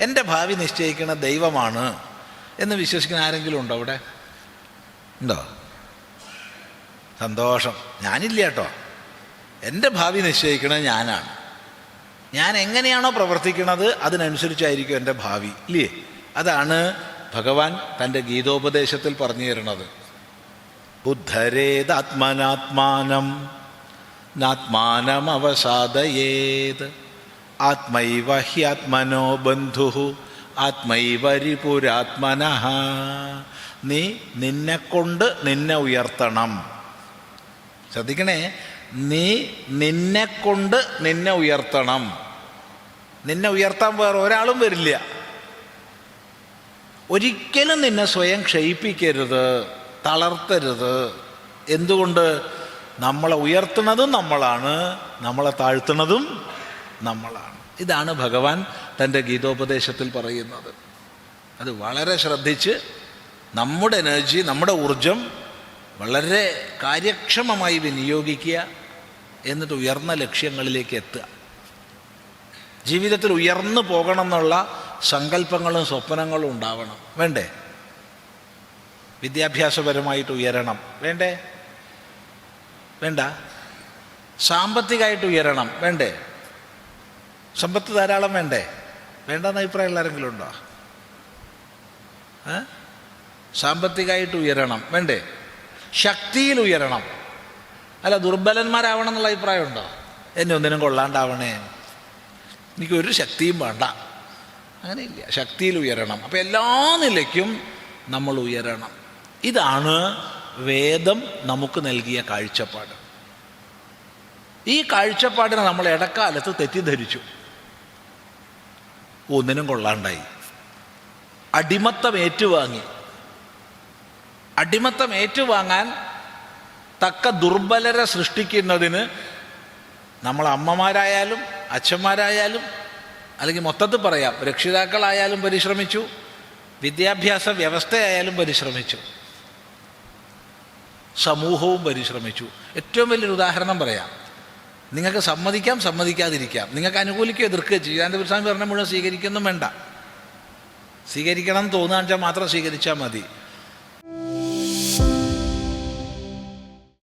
എന്റെ ഭാവി നിശ്ചയിക്കുന്ന ദൈവമാണ് എന്ന് വിശ്വസിക്കുന്ന ആരെങ്കിലും ഉണ്ടോ അവിടെ? ഉണ്ടോ? സന്തോഷം. ഞാനില്ല കേട്ടോ. എന്റെ ഭാവി നിശ്ചയിക്കുന്നത് ഞാനാണ്. ഞാൻ എങ്ങനെയാണോ പ്രവർത്തിക്കുന്നത് അതിനനുസരിച്ചായിരിക്കും എന്റെ ഭാവി ഇല്ലേ? അതാണ് ഭഗവാൻ തന്റെ ഗീതോപദേശത്തിൽ പറഞ്ഞു തരുന്നത്. ബുദ്ധരേതാത്മനാത്മാനം നാത്മാനം അവസാദയേത് ആത്മൈവ ഹ്യാത്മനോ ബന്ധു ആത്മൈവ രിപുരാത്മന നീ നിന്നെക്കൊണ്ട് നിന്നെ ഉയർത്തണം. ശ്രദ്ധിക്കണേ നീ നിന്നെക്കൊണ്ട് നിന്നെ ഉയർത്തണം. നിന്നെ ഉയർത്താൻ വേറെ ഒരാളും വരില്ല. ഒരിക്കലും നിന്നെ സ്വയം ക്ഷയിപ്പിക്കരുത് തളർത്തരുത്. എന്തുകൊണ്ട്? നമ്മളെ ഉയർത്തുന്നതും നമ്മളാണ് നമ്മളെ താഴ്ത്തുന്നതും നമ്മളാണ്. ഇതാണ് ഭഗവാൻ തന്റെ ഗീതോപദേശത്തിൽ പറയുന്നത്. അത് വളരെ ശ്രദ്ധിച്ച് നമ്മുടെ എനർജി നമ്മുടെ ഊർജം വളരെ കാര്യക്ഷമമായി വിനിയോഗിക്കുക എന്നിട്ട് ഉയർന്ന ലക്ഷ്യങ്ങളിലേക്ക് എത്തുക. ജീവിതത്തിൽ ഉയർന്നു പോകണം എന്നുള്ള സങ്കല്പങ്ങളും സ്വപ്നങ്ങളും ഉണ്ടാവണം. വേണ്ടേ? വിദ്യാഭ്യാസപരമായിട്ട് ഉയരണം. വേണ്ടേ? വേണ്ട. സാമ്പത്തികമായിട്ട് ഉയരണം. വേണ്ടേ? സമ്പത്ത് ധാരാളം വേണ്ടേ? വേണ്ടെന്ന അഭിപ്രായം എല്ലാവരെങ്കിലും ഉണ്ടോ? സാമ്പത്തികമായിട്ട് ഉയരണം. വേണ്ടേ? ശക്തിയിൽ ഉയരണം. അല്ല ദുർബലന്മാരാവണം എന്നുള്ള അഭിപ്രായം ഉണ്ടോ? എന്നെ ഒന്നിനും കൊള്ളാണ്ടാവണേ. എനിക്കൊരു ശക്തിയും വേണ്ട. അങ്ങനെയില്ല. ശക്തിയിൽ ഉയരണം. അപ്പം എല്ലാ നിലയ്ക്കും നമ്മൾ ഉയരണം. ഇതാണ് വേദം നമുക്ക് നൽകിയ കാഴ്ചപ്പാട്. ഈ കാഴ്ചപ്പാടിനെ നമ്മൾ ഇടക്കാലത്ത് തെറ്റിദ്ധരിച്ചു. ഒന്നിനും കൊള്ളാണ്ടായി. അടിമത്തം ഏറ്റുവാങ്ങി. അടിമത്തം ഏറ്റുവാങ്ങാൻ തക്ക ദുർബലരെ സൃഷ്ടിക്കുന്നതിന് നമ്മൾ അമ്മമാരായാലും അച്ഛന്മാരായാലും അല്ലെങ്കിൽ മൊത്തത്തിൽ പറയാം രക്ഷിതാക്കളായാലും പരിശ്രമിച്ചു വിദ്യാഭ്യാസ വ്യവസ്ഥയായാലും പരിശ്രമിച്ചു സമൂഹവും പരിശ്രമിച്ചു. ഏറ്റവും വലിയൊരു ഉദാഹരണം പറയാം. നിങ്ങൾക്ക് സമ്മതിക്കാം സമ്മതിക്കാതിരിക്കാം. നിങ്ങൾക്ക് അനുകൂലിക്കുകയോ എതിർക്കുകയോ അതിന്റെ സ്വാമി പറഞ്ഞ മുഴുവൻ സ്വീകരിക്കൊന്നും വേണ്ട. സ്വീകരിക്കണം എന്ന് തോന്നുകാണിച്ചാൽ മാത്രം സ്വീകരിച്ചാൽ മതി.